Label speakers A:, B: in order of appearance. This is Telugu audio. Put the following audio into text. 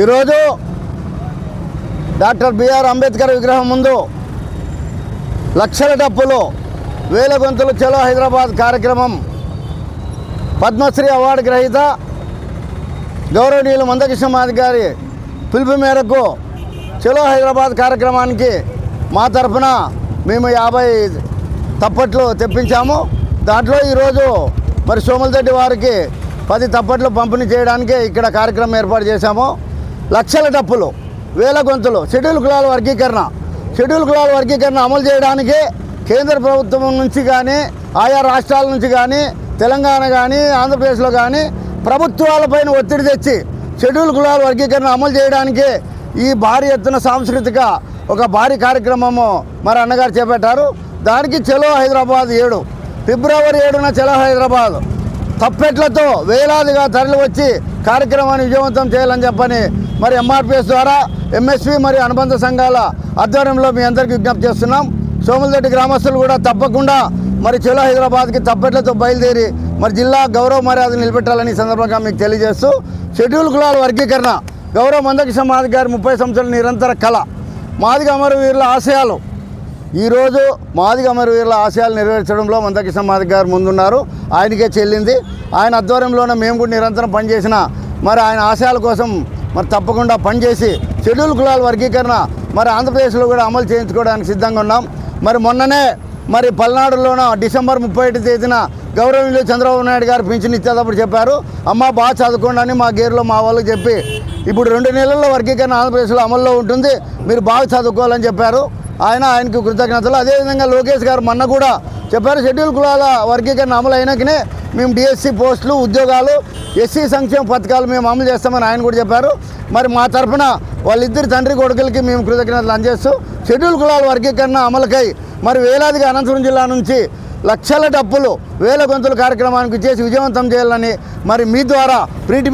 A: ఈరోజు డాక్టర్ బిఆర్ అంబేద్కర్ విగ్రహం ముందు లక్షల డప్పులు వేల గొంతులు చలో హైదరాబాద్ కార్యక్రమం పద్మశ్రీ అవార్డు గ్రహీత గౌరవనీయులు మందకృష్ణ మాది గారి పిలుపు మేరకు చలో హైదరాబాద్ కార్యక్రమానికి మా తరఫున మేము యాభై తప్పట్లు తెప్పించాము. దాంట్లో ఈరోజు మరి సోమలతెడ్డి వారికి పది తప్పట్లు పంపిణీ చేయడానికి ఇక్కడ కార్యక్రమం ఏర్పాటు చేశాము. లక్షల డప్పులు వేల గొంతులు షెడ్యూల్ కులాల వర్గీకరణ. షెడ్యూల్ కులాల వర్గీకరణ అమలు చేయడానికి కేంద్ర ప్రభుత్వం నుంచి కానీ ఆయా రాష్ట్రాల నుంచి కానీ తెలంగాణ కానీ ఆంధ్రప్రదేశ్లో కానీ ప్రభుత్వాలపైన ఒత్తిడి తెచ్చి షెడ్యూల్ కులాల వర్గీకరణ అమలు చేయడానికి ఈ భారీ ఎత్తున సాంస్కృతిక ఒక భారీ కార్యక్రమము మరి అన్నగారు చేపట్టారు. దానికి చలో హైదరాబాద్ ఏడు ఫిబ్రవరి ఏడున చలో హైదరాబాద్. తప్పెట్లతో వేలాదిగా తరలి వచ్చి కార్యక్రమాన్ని విజయవంతం చేయాలని చెప్పని మరి ఎంఆర్పిఎస్ ద్వారా ఎంఎస్పి మరియు అనుబంధ సంఘాల ఆధ్వర్యంలో మీ అందరికీ విజ్ఞప్తి చేస్తున్నాం. సోములరెడ్డి గ్రామస్తులు కూడా తప్పకుండా మరి చిలో హైదరాబాద్కి తప్పట్లతో బయలుదేరి మరి జిల్లా గౌరవ మర్యాద నిలబెట్టాలని సందర్భంగా మీకు తెలియజేస్తూ షెడ్యూల్ కులాల వర్గీకరణ గౌరవ మందకృష్ణ మాది గారి ముప్పై సంవత్సరాల నిరంతర కళ మాదిగ అమరవీరుల ఆశయాలు. ఈరోజు మాదిగ అమరవీరుల ఆశయాలు నెరవేర్చడంలో మందకృష్ణ మాదిగ గారు ముందున్నారు. ఆయనకే చెల్లింది. ఆయన ఆధ్వర్యంలోనే మేము కూడా నిరంతరం పనిచేసిన మరి ఆయన ఆశయాల కోసం మరి తప్పకుండా పనిచేసి షెడ్యూల్ కులాల వర్గీకరణ మరి ఆంధ్రప్రదేశ్లో కూడా అమలు చేయించుకోవడానికి సిద్ధంగా ఉన్నాం. మరి మొన్ననే మరి పల్నాడులోన డిసెంబర్ ముప్పై ఒకటి తేదీన గౌరవనీయులు చంద్రబాబు నాయుడు గారు పింఛన్ ఇచ్చేటప్పుడు చెప్పారు అమ్మ బాగా చదువుకోండి అని మా గేరులో మా వాళ్ళకి చెప్పి ఇప్పుడు రెండు నెలల్లో వర్గీకరణ ఆంధ్రప్రదేశ్లో అమల్లో ఉంటుంది మీరు బాగా చదువుకోవాలని చెప్పారు. ఆయన ఆయనకు కృతజ్ఞతలు. అదేవిధంగా లోకేష్ గారు మొన్న కూడా చెప్పారు షెడ్యూల్ కులాల వర్గీకరణ అమలు అయినాకనే మేము డిఎస్సి పోస్టులు ఉద్యోగాలు ఎస్సీ సంక్షేమ పథకాలు మేము అమలు చేస్తామని ఆయన కూడా చెప్పారు. మరి మా తరఫున వాళ్ళిద్దరి తండ్రి కొడుకులకి మేము కృతజ్ఞతలు అందజేస్తూ షెడ్యూల్ కులాల వర్గీకరణ అమలుకై మరి వేలాదిగా అనంతపురం జిల్లా నుంచి లక్షల డబ్బులు వేల గొంతుల కార్యక్రమానికి చేసి విజయవంతం చేయాలని మరి మీ ద్వారా ప్రీటి